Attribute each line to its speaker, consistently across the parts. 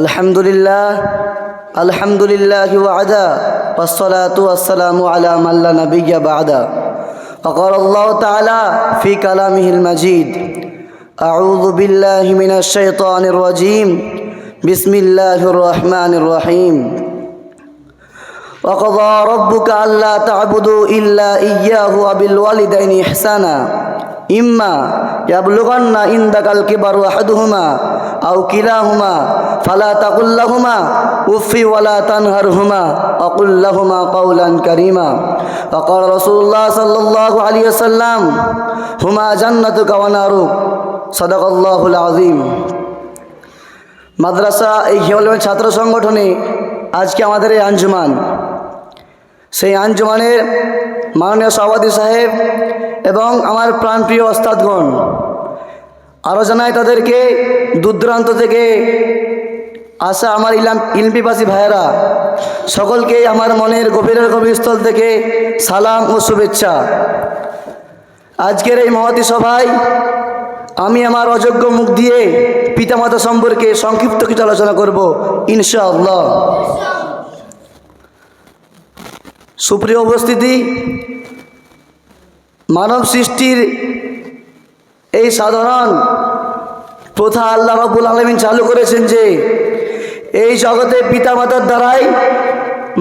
Speaker 1: আলহামদুলিল্লাহ আলহামদুলিল্লাহ আদা والصلاة والسلام على من لا نبي بعده وقال الله تعالى في كلامه المجيد أعوذ بالله من الشيطان الرجيم بسم الله الرحمن الرحيم وقضى ربك ألا تعبدوا إلا إياه وبالوالدين إحسانا إما يبلغن عندك الكبر أحدهما আউ হুমা ফালা তাকুল্লাহুমা উফি ওয়ালা তানহার হুমা অকুল্লা হুমা কৌলান করিমা অকর রসুল্লাহ সাল্লাহ আলী আসাল্লাম হুমা জান্নাত কাওয়ানারুক সদাকল্লাহুল আজিম মাদ্রাসা এই খেয়ালমের ছাত্র সংগঠনে আজকে আমাদের এই আঞ্জুমান সেই আঞ্জুমানের মাননীয় সভাপতি সাহেব এবং আমার প্রাণপ্রিয় ওস্তাদগণ আরও জানাই তাদেরকে দূরদূরান্ত থেকে আসা আমার ইলাম ইলমিবাসী ভাইয়েরা সকলকে আমার মনের গভীর গভীরস্থল থেকে সালাম ও শুভেচ্ছা আজকের এই মহতি সভায় আমি আমার অযোগ্য মুখ দিয়ে পিতামাতা সম্পর্কে সংক্ষিপ্ত কিছু আলোচনা করব ইনশাআল্লাহ সুপ্রিয় উপস্থিতি মানব সৃষ্টির এই সাধারণ প্রথা আল্লাহ রাবুল আলমিন চালু করেছেন যে এই জগতে পিতামাতার দ্বারাই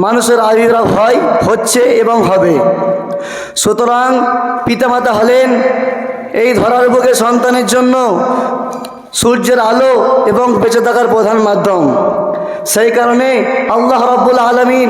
Speaker 1: মানুষের আবির্ভাব হয় হচ্ছে এবং হবে সুতরাং পিতামাতা হলেন এই ধরার বুকে সন্তানের জন্য সূর্যের আলো এবং বেঁচে থাকার প্রধান মাধ্যম সেই কারণে আল্লাহ রব্বুল আলমিন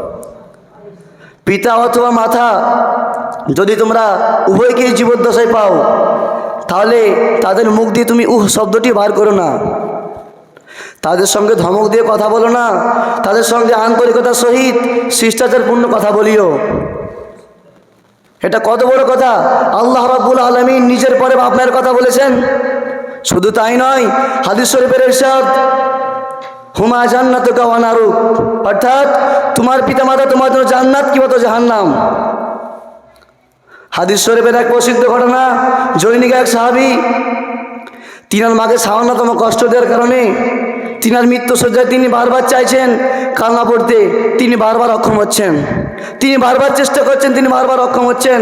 Speaker 1: পিতা অথবা মাথা যদি তোমরা উভয়কেই জীবদ্দশায় পাও তাহলে তাদের মুখ দিয়ে তুমি উহ শব্দটি বার করো না তাদের সঙ্গে ধমক দিয়ে কথা বলো না তাদের সঙ্গে আন্তরিকতার সহিত শিষ্টাচারপূর্ণ কথা বলিও এটা কত বড় কথা আল্লাহ রাব্বুল আলমিন নিজের পরে আপনার কথা বলেছেন শুধু তাই নয় হাদিস শরীফের ইরশাদ হুমা জান্নাত কাওয়ানারু অর্থাৎ তোমার পিতা মাতা তোমার জন্য জান্নাত কি বলতো জাহান্নাম হাদিস শরীফের এক প্রসিদ্ধ ঘটনা জৈনিক এক সাহাবি তিনার মাকে সামান্যতম কষ্ট দেওয়ার কারণে তিনার মৃত্যুসজ্জায় তিনি বারবার চাইছেন কান্না পড়তে তিনি বারবার অক্ষম হচ্ছেন তিনি বারবার চেষ্টা করছেন তিনি বারবার অক্ষম হচ্ছেন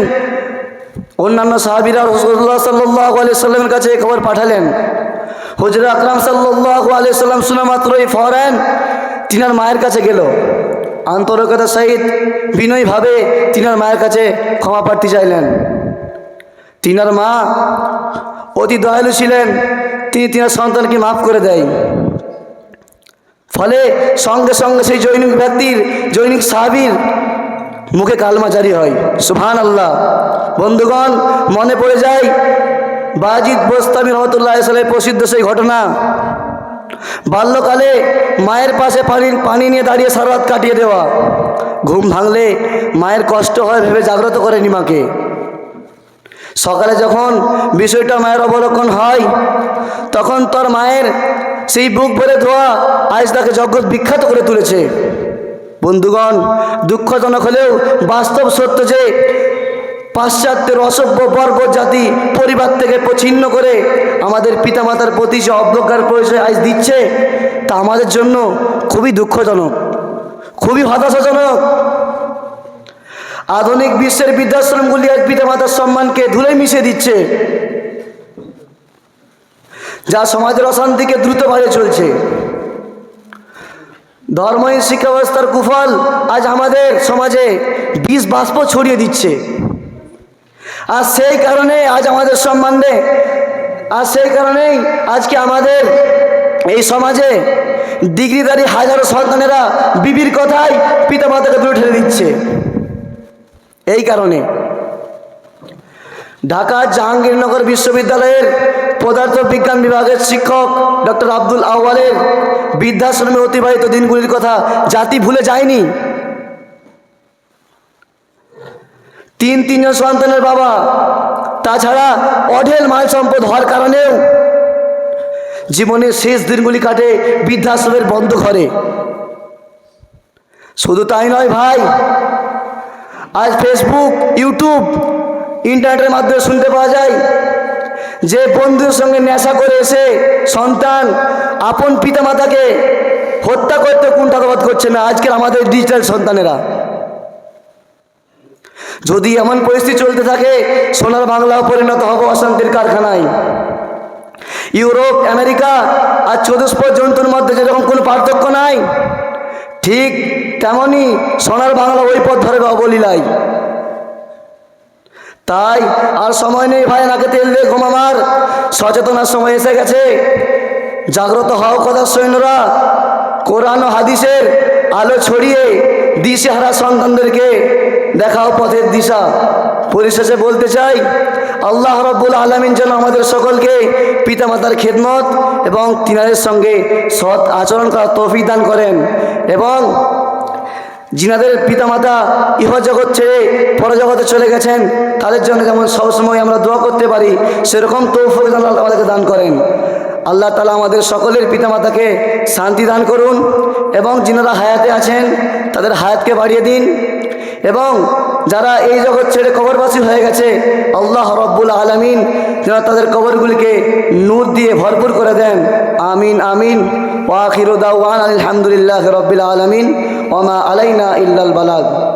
Speaker 1: অন্যান্য সাহাবিরা রসুল্লাহ সাল্লাহ আলিয়া সাল্লামের কাছে খবর পাঠালেন হজরত আকরাম সাল্লাহ আলিয়া সাল্লাম শুনে মাত্রই ফরেন তিনার মায়ের কাছে গেল আন্তরিকতার সহিত বিনয়ভাবে তিনার মায়ের কাছে ক্ষমা প্রার্থী চাইলেন তিনার মা অতি দয়ালু ছিলেন তিনি তিনার সন্তানকে মাফ করে দেয় ফলে সঙ্গে সঙ্গে সেই জৈনিক ব্যক্তির জৈনিক সাহাবির মুখে কালমা জারি হয় সুহান আল্লাহ বন্ধুগণ মনে পড়ে যায় বাজিদ বোস্তামি রহমতুল্লাহ সালের প্রসিদ্ধ সেই ঘটনা বাল্যকালে মায়ের পাশে পানি পানি নিয়ে দাঁড়িয়ে সারাত কাটিয়ে দেওয়া ঘুম ভাঙলে মায়ের কষ্ট হয় ভেবে জাগ্রত করেনি মাকে সকালে যখন বিষয়টা মায়ের অবলোকন হয় তখন তোর মায়ের সেই বুক ভরে ধোয়া আজ তাকে জগৎ বিখ্যাত করে তুলেছে বন্ধুগণ দুঃখজনক হলেও বাস্তব সত্য যে পাশ্চাত্যের অসভ্য বর্গ জাতি পরিবার থেকে প্রচ্ছিন্ন করে আমাদের পিতামাতার প্রতি যে অবজ্ঞার পরিচয় আজ দিচ্ছে তা আমাদের জন্য খুবই দুঃখজনক খুবই হতাশাজনক আধুনিক বিশ্বের বৃদ্ধাশ্রমগুলি আজ পিতামাতার সম্মানকে ধুলে মিশে দিচ্ছে যা সমাজের অশান্তিকে দ্রুত ভাবে চলছে ধর্মহীন শিক্ষা ব্যবস্থার কুফল আজ আমাদের সমাজে বিষ বাষ্প ছড়িয়ে দিচ্ছে আর সেই কারণে আজ আমাদের সম্বন্ধে আর সেই কারণেই আজকে আমাদের এই সমাজে ডিগ্রিধারী হাজারো সন্তানেরা বিবির কথায় পিতামাতাকে দূরে ঠেলে দিচ্ছে এই কারণে ঢাকা জাহাঙ্গীরনগর বিশ্ববিদ্যালয়ের পদার্থ বিজ্ঞান বিভাগের শিক্ষক ডক্টর আব্দুল আওয়ালের বৃদ্ধাশ্রমে অতিবাহিত দিনগুলির কথা জাতি ভুলে যায়নি তিন তিনজন সন্তানের বাবা তাছাড়া অঢেল মাল সম্পদ হওয়ার কারণেও জীবনের শেষ দিনগুলি কাটে বৃদ্ধাশ্রমের বন্ধ ঘরে শুধু তাই নয় ভাই আজ ফেসবুক ইউটিউব ইন্টারনেটের মাধ্যমে শুনতে পাওয়া যায় যে বন্ধুর সঙ্গে নেশা করে এসে সন্তান আপন পিতামাতাকে হত্যা করতে কুণ্ঠাবোধ করছে না আজকের আমাদের ডিজিটাল সন্তানেরা যদি এমন পরিস্থিতি চলতে থাকে সোনার বাংলাও পরিণত হব অশান্তির কারখানায় ইউরোপ আমেরিকা আর চতুষ্প জন্তুর মধ্যে যেরকম কোনো পার্থক্য নাই ঠিক তেমনই সোনার বাংলা ওই পথ ধরে অবলীলাই তাই আর সময় নেই ভাই নাকে তেল দিয়ে ঘুমামার সচেতনার সময় এসে গেছে জাগ্রত হও কথা সৈন্যরা কোরআন ও হাদিসের আলো ছড়িয়ে দিশেহারা সন্তানদেরকে দেখাও পথের দিশা পরিশেষে বলতে চাই আল্লাহ রব্বুল আলমিন যেন আমাদের সকলকে পিতামাতার খেদমত এবং তিনাদের সঙ্গে সৎ আচরণ করা তৌফিক দান করেন এবং যিনাদের পিতামাতা ইহজগৎ ছেড়ে পরজগতে চলে গেছেন তাদের জন্য যেমন সবসময় আমরা দোয়া করতে পারি সেরকম তৌফিক আল্লাহ আমাদেরকে দান করেন আল্লাহ তালা আমাদের সকলের পিতামাতাকে শান্তি দান করুন এবং যিনারা হায়াতে আছেন তাদের হায়াতকে বাড়িয়ে দিন এবং যারা এই জগৎ ছেড়ে কবরবাসী হয়ে গেছে আল্লাহ রব্বুল আলমিন যেন তাদের কবরগুলিকে নূর দিয়ে ভরপুর করে দেন আমিন আমিন ওয়াখিরুদ্দাউন আলহামদুলিল্লাহ রব্বুল আলমিন ওমা আলাইনা ইল্লাল বালাদ